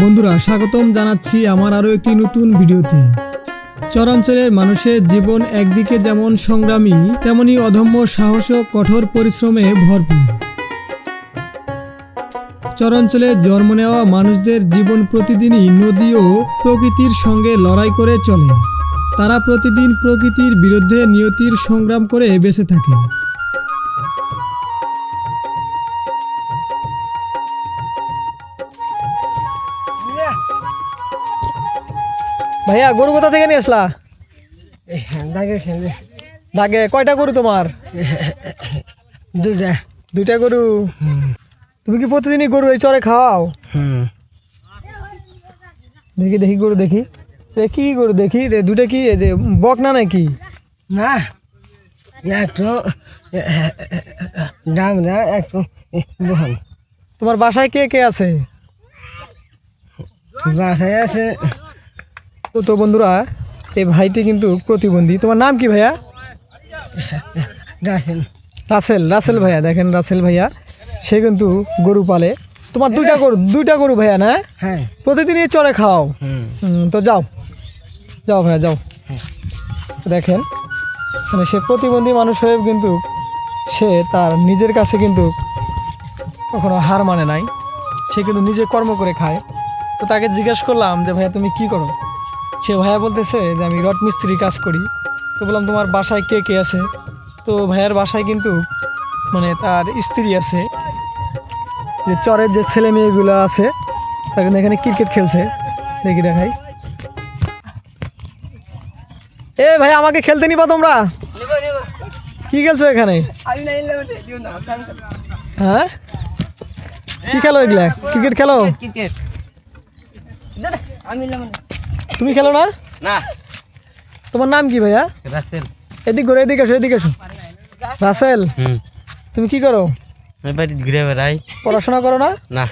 বন্ধুরা, স্বাগতম জানাচ্ছি আমার আরও একটি নতুন ভিডিওতে। চরাঞ্চলের মানুষের জীবন একদিকে যেমন সংগ্রামী, তেমনি অধম্য সাহস ও কঠোর পরিশ্রমে ভরপুর। চরাঞ্চলে জন্ম নেওয়া মানুষদের জীবন প্রতিদিনই নদী ও প্রকৃতির সঙ্গে লড়াই করে চলে। তারা প্রতিদিন প্রকৃতির বিরুদ্ধে নিয়তির সংগ্রাম করে বেঁচে থাকে। ভাইয়া গরু কোথা থেকে নিয়ে আসলা? দাগে কয়টা গরু তোমার? দুটা দুইটা গরু? তুমি কি প্রতিদিনই গরু এই চরে খাওয়াও? দেখি দেখি গরু দেখি। রে কি গরু দেখি? রে দুটা কি? যে বক না নাকি? না। একটু দাম না একটু তোমার বাসায় কে কে আছে? বাসায় আছে তো তো বন্ধুরা এই ভাইটি কিন্তু প্রতিবন্ধী। তোমার নাম কি ভাইয়া? রাসেল। রাসেল ভাইয়া দেখেন রাসেল ভাইয়া সে কিন্তু গরু পালে। তোমার দুইটা গরু দুইটা গরু ভাইয়া না? হ্যাঁ। প্রতিদিনই চড়ে খাও। তো যাও। যাও ভাইয়া যাও। দেখেন মানে সে প্রতিবন্ধী মানুষ হয়ে কিন্তু সে তার নিজের কাছে কিন্তু কখনো হার মানে নাই। সে কিন্তু নিজে কর্ম করে খায়। তো তাকে জিজ্ঞেস করলাম যে ভাইয়া তুমি কি করো? সে ভাইয়া বলতেছে যে আমি রড মিস্ত্রি কাজ করি। তো বললাম তোমার বাসায় কে কে আছে? তো ভাইয়ার বাসায় কিন্তু মানে তার স্ত্রী আছে। যে চরের যে ছেলে মেয়েগুলো আছে তারা কিন্তু এখানে ক্রিকেট খেলছে। দেখি দেখাই। এ ভাই আমাকে খেলতে নিবা তোমরা? কি খেলছো এখানে? হ্যাঁ? কি খেলো এগুলা? ক্রিকেট খেলো? ক্রিকেট আমি তুমি খেলো না? না। তোমার নাম কি ভাইয়া? রাসেল। এদিক ঘুরে এদিকে আসো এদিকে আসো। রাসেল তুমি কি করো? আমি বাড়ি ঘুরে বেড়াই। পড়াশোনা করো না? না।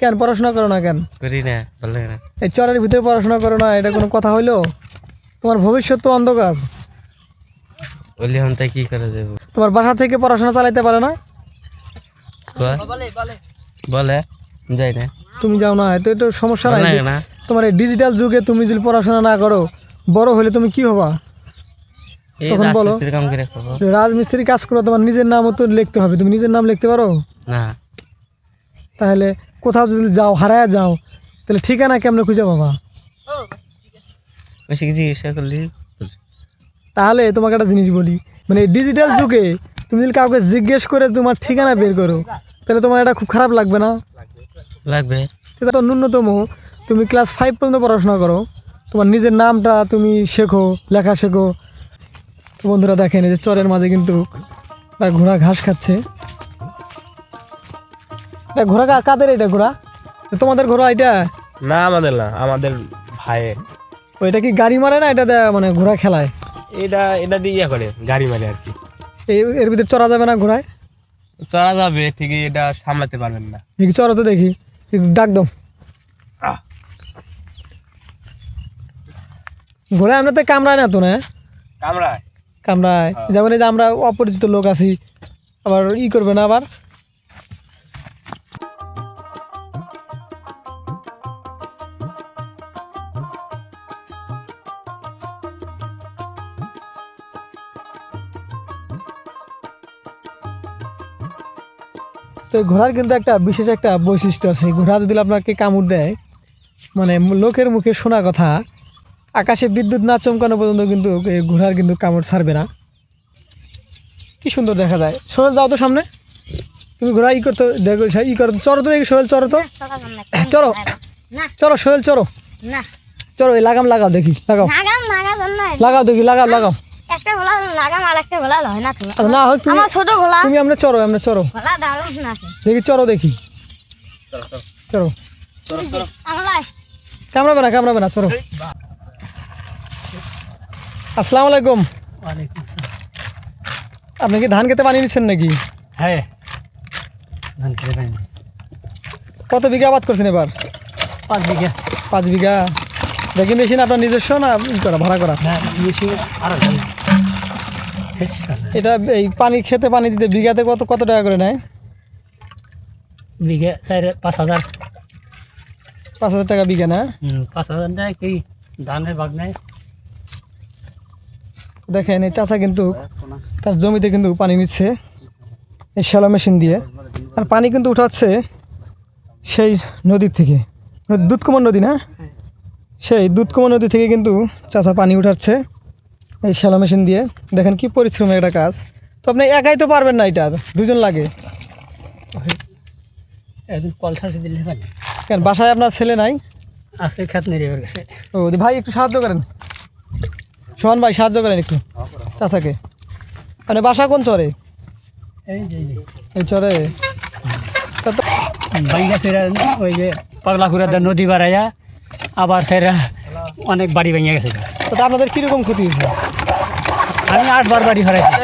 কেন পড়াশোনা করো না কেন? করি না ভালো না। এই চরের ভিতরে পড়াশোনা করো না এটা কোনো কথা হইল? তোমার ভবিষ্যৎ তো অন্ধকার। বলি হন তাই কি করে দেবো তোমার বাসা থেকে পড়াশোনা চালাইতে পারে না? কয়? বলে যাই না। তুমি যাও না এত একটু সমস্যা নাই। না। তোমার এই ডিজিটাল যুগে তুমি যদি পড়াশোনা না করো বড় হলে তুমি কি হবা? তখন বলো। রাজমিস্ত্রি কাজ করো তোমার নিজের নামও তো লিখতে হবে। তুমি নিজের নাম লিখতে পারো? না। তাহলে কোথাও যদি যাও হারায় যাও তাহলে ঠিকানা কেমনে খুঁজে পাবা? করলি। তাহলে তোমাকে একটা জিনিস বলি মানে ডিজিটাল যুগে তুমি যদি কাউকে জিজ্ঞেস করে তোমার ঠিকানা বের করো তাহলে তোমার এটা খুব খারাপ লাগবে না? লাগবে। তো ন্যূনতম। তুমি ক্লাস ফাইভ পর্যন্ত পড়াশোনা করো। তোমার নিজের নামটা তুমি শেখো লেখা শেখো। তো বন্ধুরা দেখেন এই যে চরের মাঝে কিন্তু ঘোড়া ঘাস খাচ্ছে। এটা ঘোড়া কাদের এটা ঘোড়া? তোমাদের ঘোড়া এটা? না আমাদের না আমাদের ভাইয়ের। ওইটা কি গাড়ি মারে না এটা মানে ঘোড়া খেলায়? এটা এটা দিয়ে ইয়ে করে গাড়ি মারে আর কি। এর ভিতরে চড়া যাবে না ঘোড়ায়? চড়া যাবে ঠিকই এটা সামলাতে পারবেন না। চড়ো তো দেখি। ডাক দাও। আহ। ঘোড়া আমরা তো কামড়ায় না তো না? কামড়ায় কামড়ায় যেমন এই যে আমরা অপরিচিত লোক আছি আবার ই করবে না আবার? তো ঘোড়ার কিন্তু একটা বিশেষ একটা বৈশিষ্ট্য আছে। ঘোড়া যদি আপনাকে কামড় দেয় মানে লোকের মুখে শোনা কথা আকাশে বিদ্যুৎ না চমকানো পর্যন্ত কিন্তু ঘোড়ার কিন্তু কামড় ছাড়বে না। কি সুন্দর দেখা যায়। সোহেল যাও তো সামনে। তুমি ঘোড়া ই করতো দেখো ই করো। চড়ো তো দেখি সোহেল চড়ো তো। চলো না চলো সোহেল চড়ো। না চলো এই লাগাম লাগাও দেখি লাগাও। লাগাও দেখি লাগাও লাগাও। না তো আচ্ছা, না তুমি আমার চড়ো আমরা চড়ো। দেখি চড়ো দেখি। চড়ো কামড়াবে না কামড়াবে না চলো আসসালামু আলাইকুম। আপনি কি ধান খেতে বানিয়ে নিচ্ছেন নাকি? হ্যাঁ। কত বিঘা আবাদ করছেন এবার? পাঁচ বিঘা। পাঁচ বিঘা। দেখি মেশিন আপনার নিজস্ব না করা ভাড়া করা? এটা এই পানি খেতে পানি দিতে বিঘাতে কত কত টাকা করে নেয়? বিঘা চার পাঁচ হাজার। পাঁচ হাজার টাকা বিঘা না? পাঁচ হাজার নেয় কি? ধানের ভাগ নেয়। দেখেন এই চাচা কিন্তু তার জমিতে কিন্তু পানি নিচ্ছে এই শ্যালো মেশিন দিয়ে। আর পানি কিন্তু উঠাচ্ছে সেই নদীর থেকে। দুধকুমার নদী না? সেই দুধকুমার নদী থেকে কিন্তু চাচা পানি উঠাচ্ছে এই শ্যালো মেশিন দিয়ে। দেখেন কি পরিশ্রমের একটা কাজ। তো আপনি একাই তো পারবেন না এটা দুজন লাগে। কেন বাসায় আপনার ছেলে নাই? আজকে খেত গেছে। ও ভাই একটু সাহায্য করেন। সোহান ভাই সাহায্য করেন একটু। চাচাকে। মানে বাসা কোন চরে? এই চরে। বাইঙ্গা ফেরা ওই যে পাগলা খুঁড়া নদী বাড়াইয়া আবার ফেরা অনেক বাড়ি ভেঙে গেছে। তো আপনাদের কীরকম ক্ষতি হয়েছে? আমি আটবার বাড়ি ফেরাইছি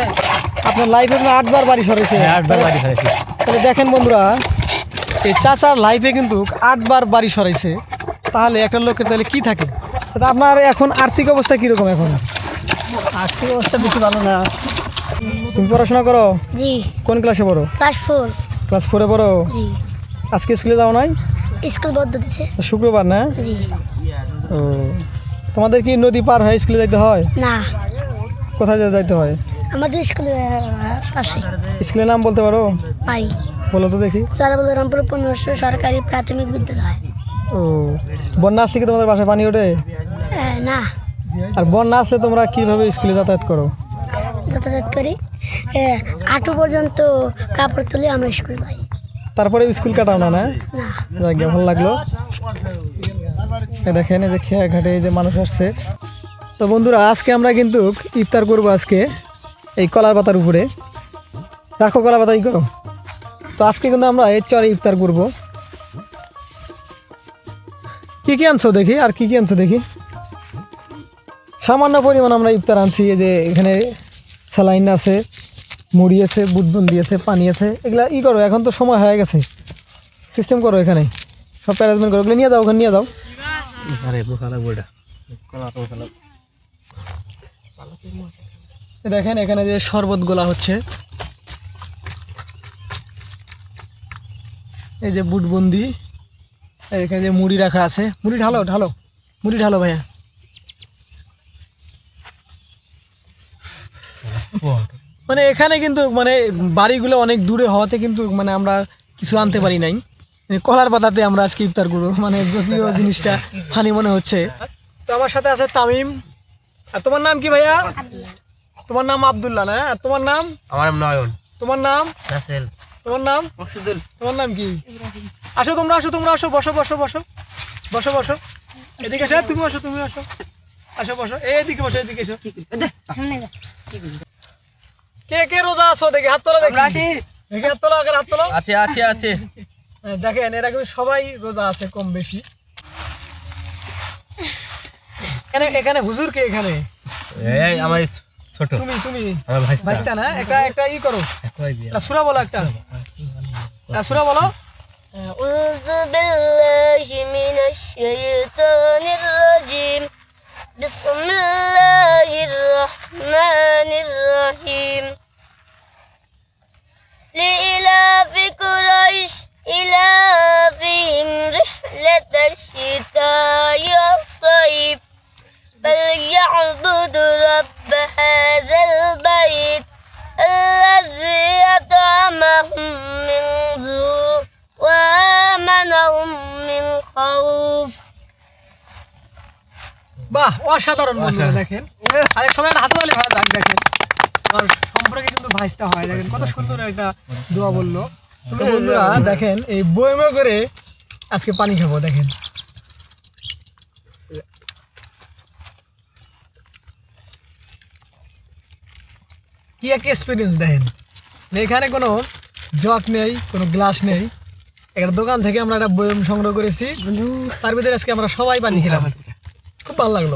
আপনার লাইফে আটবার বাড়ি সরেছে। হ্যাঁ, আটবার বাড়ি ফেরাইছি তাহলে দেখেন বন্ধুরা এই চাচার লাইফে কিন্তু আটবার বাড়ি সরাইছে তাহলে একটা লোকের তাহলে কি থাকে? আপনার এখন আর্থিক অবস্থা কীরকম এখন? আর্থিক অবস্থা বেশি ভালো না। তুমি পড়াশোনা করো? জি। কোন ক্লাসে পড়ো? Class four. ক্লাস ফোরে পড়ো? জি। আজকে স্কুলে যাও নাই? স্কুল বদ্ধ দিছে। শুক্রবার না? জি। ও। তোমাদের কি নদী পার হয়ে স্কুলে যাইতে হয়? না। কোথায় যা- যাইতে হয়? আমাদের স্কুলের পাশে। স্কুলের নাম বলতে পারো? পারি। বলো তো দেখি। সরবলরামপুর পনেরোশো সরকারি প্রাথমিক বিদ্যালয়। ও। বন্যা আসলে কি তোমাদের বাসায় পানি ওঠে? না। আর বন্যা আসলে তোমরা কীভাবে স্কুলে যাতায়াত করো? যাতায়াত করি। হাঁটু পর্যন্ত কাপড় তুলে আমরা স্কুল যাই। তারপরে স্কুল কাটাও না না? যাক ভালো লাগল। দেখেন এই যে খেয়া ঘাটে এই যে মানুষ আসছে। তো বন্ধুরা আজকে আমরা কিন্তু ইফতার করব আজকে এই কলার পাতার উপরে। রাখো কলা পাতা ই করো। তো আজকে কিন্তু আমরা এই চরে ইফতার করব। কি কি আনছো দেখি আর কি কি আনছো দেখি? সামান্য পরিমাণ আমরা ইফতার আনছি এই যে এখানে স্যালাইন আছে মুড়ি আছে বুটবন্দি আছে পানি আছে এগুলা ই করো এখন তো সময় হয়ে গেছে। সিস্টেম করো এখানে। সব অ্যারেঞ্জমেন্ট করো ওগুলো নিয়ে যাও ওখানে নিয়ে যাও। দেখেন এখানে যে শরবত গোলা হচ্ছে। এই যে বুটবন্দি এখানে যে মুড়ি রাখা আছে। মুড়ি ঢালো ঢালো। মুড়ি ঢালো ভাইয়া। মানে এখানে কিন্তু মানে বাড়িগুলো অনেক দূরে হওয়াতে কিন্তু মানে আমরা কিছু আনতে পারি নাই। মানে কলার পাতাতে আমরা আজকে ইফতার করব। মানে যদিও জিনিসটা হানি মনে হচ্ছে। তো আমার সাথে আছে তামিম। আর তোমার নাম কি ভাইয়া? তোমার নাম আব্দুল্লাহ না? আর তোমার নাম? আমার নাম নয়ন। তোমার নাম? রাসেল। তোমার নাম? মকসুদুল। তোমার নাম কি? আসো তোমরা আসো তোমরা আসো বসো বসো বসো। বসো বসো। এদিকে আসো তুমি আসো তুমি আসো আসো বসো। এদিকে বসো এদিকে এসো। কে কে রোজা আছো দেখি হাত তোলা দেখি দেখি হাত তোলা আগে হাত তোলো আছে আছে আছে হ্যাঁ, দেখেন এরা কিন্তু সবাই রোজা আছে কম বেশি এখানে এখানে হুজুর কে এখানে এই আমার ছোট তুমি তুমি আমার ভাই ভাইস্তা না একটা একটা ই করো একটা সুরা বলো একটা একটা সুরা বলো أعوذ بالله من الشيطان الرجيم بسم الله الرحمن الرحيم لإلاف قريش إلافهم رحلة الشتاء والصيف فليعبدوا رب هذا البيت الذي أطعمهم من جوع وآمنهم من خوف বাহ অসাধারণ বন্ধুরা দেখেন আরেক সময় একটা হাততালি হয় যাক দেখেন সম্পর্কে কিন্তু ভাইস্তা হয়। দেখেন কত সুন্দর একটা দোয়া বলল। তো বন্ধুরা দেখেন এই বয়মে করে আজকে পানি খাব দেখেন। কি একটা এক্সপিরিয়েন্স দেখেন। এখানে কোনো জগ নেই কোনো গ্লাস নেই। একটা দোকান থেকে আমরা একটা বয়ম সংগ্রহ করেছি। তার ভিতরে আজকে আমরা সবাই পানি খেলাম। খুব ভালো লাগল।